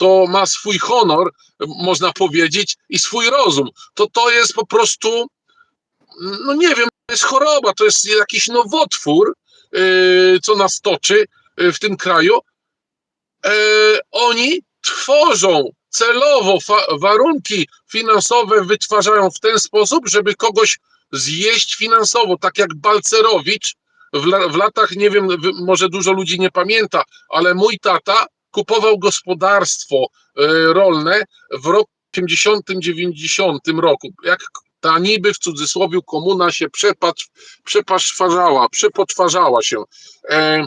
to ma swój honor, można powiedzieć, i swój rozum. To to jest po prostu, no nie wiem, to jest choroba, to jest jakiś nowotwór, yy, co nas toczy yy, w tym kraju. Yy, oni tworzą celowo warunki finansowe, wytwarzają w ten sposób, żeby kogoś zjeść finansowo, tak jak Balcerowicz w, w latach, nie wiem, może dużo ludzi nie pamięta, ale mój tata kupował gospodarstwo e, rolne w roku 80-90 roku. Jak ta niby w cudzysłowie komuna się przepatrz, przepaszwarzała, przepoczwarzała się. E,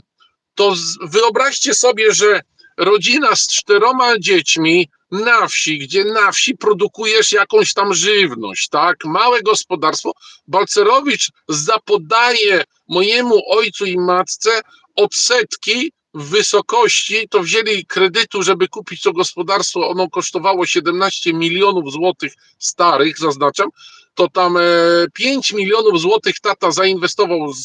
to wyobraźcie sobie, że rodzina z czteroma dziećmi na wsi, gdzie na wsi produkujesz jakąś tam żywność, tak? Małe gospodarstwo. Balcerowicz zapodaje mojemu ojcu i matce odsetki wysokości, to wzięli kredytu, żeby kupić to gospodarstwo, ono kosztowało 17 milionów złotych starych, zaznaczam, to tam e, 5 milionów złotych tata zainwestował z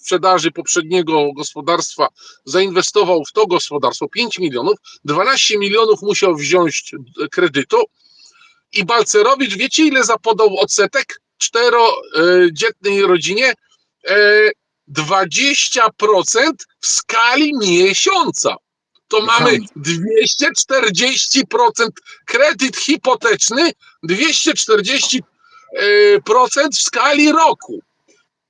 sprzedaży poprzedniego gospodarstwa, zainwestował w to gospodarstwo 5 milionów, 12 milionów musiał wziąć e, kredytu. I Balcerowicz, wiecie ile zapodał odsetek czterodzietnej rodzinie? E, 20% w skali miesiąca. To mamy 240% kredyt hipoteczny, 240% e, procent w skali roku.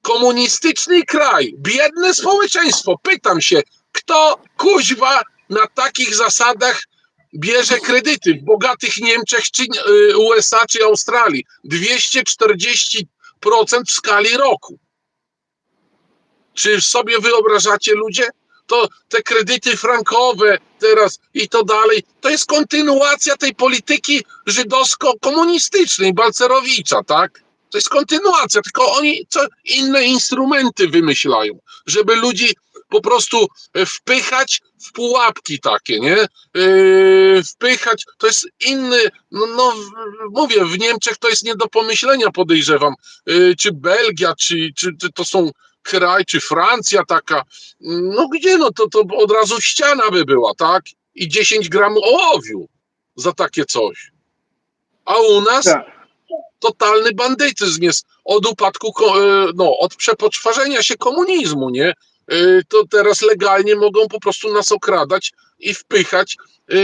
Komunistyczny kraj, biedne społeczeństwo. Pytam się, kto kuźwa na takich zasadach bierze kredyty w bogatych Niemczech, czy e, USA, czy Australii? 240% w skali roku. Czy sobie wyobrażacie ludzie? To te kredyty frankowe teraz i to dalej, to jest kontynuacja tej polityki żydowsko-komunistycznej Balcerowicza, tak? To jest kontynuacja, tylko oni co inne instrumenty wymyślają, żeby ludzi po prostu e, wpychać w pułapki takie, nie? Yy, wpychać, to jest inny, no, no mówię, w Niemczech to jest nie do pomyślenia, podejrzewam, yy, czy Belgia, czy, czy to są kraj, czy Francja taka, no gdzie, no to, to od razu ściana by była, tak? I 10 gramów ołowiu za takie coś. A u nas Tak. totalny bandytyzm jest od upadku, e, no, od przepoczwarzenia się komunizmu, nie? E, To teraz legalnie mogą po prostu nas okradać i wpychać e,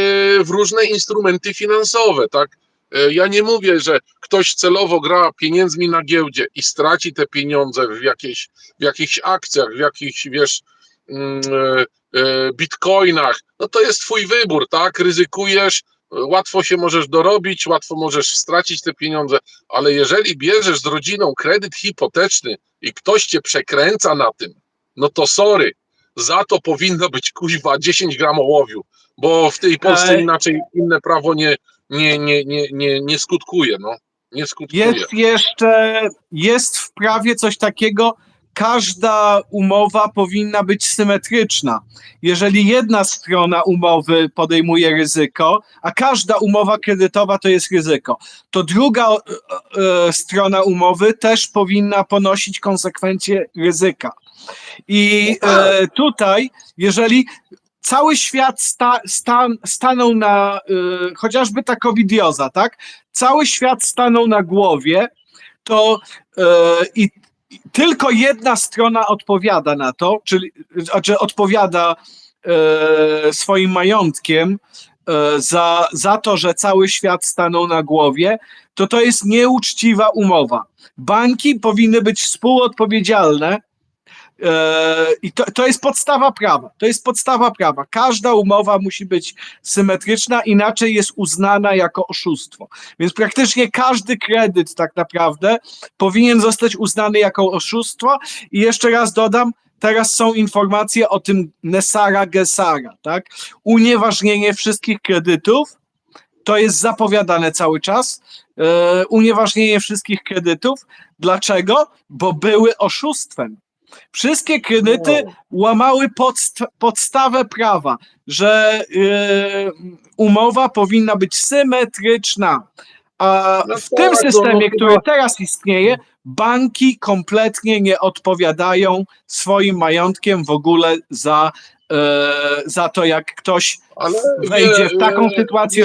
w różne instrumenty finansowe, tak? E, Ja nie mówię, że ktoś celowo gra pieniędzmi na giełdzie i straci te pieniądze w, jakiejś, w jakichś akcjach, w jakichś, wiesz, mm, e, e, bitcoinach. No to jest twój wybór, tak? Ryzykujesz, łatwo się możesz dorobić, łatwo możesz stracić te pieniądze, ale jeżeli bierzesz z rodziną kredyt hipoteczny i ktoś cię przekręca na tym, no to sorry, za to powinno być kuźwa 10 gram ołowiu, bo w tej Polsce Ej. inaczej inne prawo nie, nie, nie, nie, nie, nie skutkuje, no. Nie skutkuje. Jest jeszcze, jest w prawie coś takiego, każda umowa powinna być symetryczna. Jeżeli jedna strona umowy podejmuje ryzyko, a każda umowa kredytowa to jest ryzyko, to druga e, e, strona umowy też powinna ponosić konsekwencje ryzyka. I e, tutaj, jeżeli cały świat sta, stan, stanął na, y, chociażby ta covidioza, tak? Cały świat stanął na głowie, to y, i tylko jedna strona odpowiada na to, czyli znaczy odpowiada y, swoim majątkiem y, za, za to, że cały świat stanął na głowie, to to jest nieuczciwa umowa. Banki powinny być współodpowiedzialne I to, to jest podstawa prawa. To jest podstawa prawa. Każda umowa musi być symetryczna, inaczej jest uznana jako oszustwo. Więc praktycznie każdy kredyt tak naprawdę powinien zostać uznany jako oszustwo. I jeszcze raz dodam, teraz są informacje o tym Nesara Gesara, tak? Unieważnienie wszystkich kredytów. To jest zapowiadane cały czas. E, unieważnienie wszystkich kredytów. Dlaczego? Bo były oszustwem. Wszystkie kredyty łamały podst- podstawę prawa, że y, umowa powinna być symetryczna. A No w tym systemie, no, który teraz istnieje, banki kompletnie nie odpowiadają swoim majątkiem w ogóle za e, za to, jak ktoś wejdzie w taką sytuację,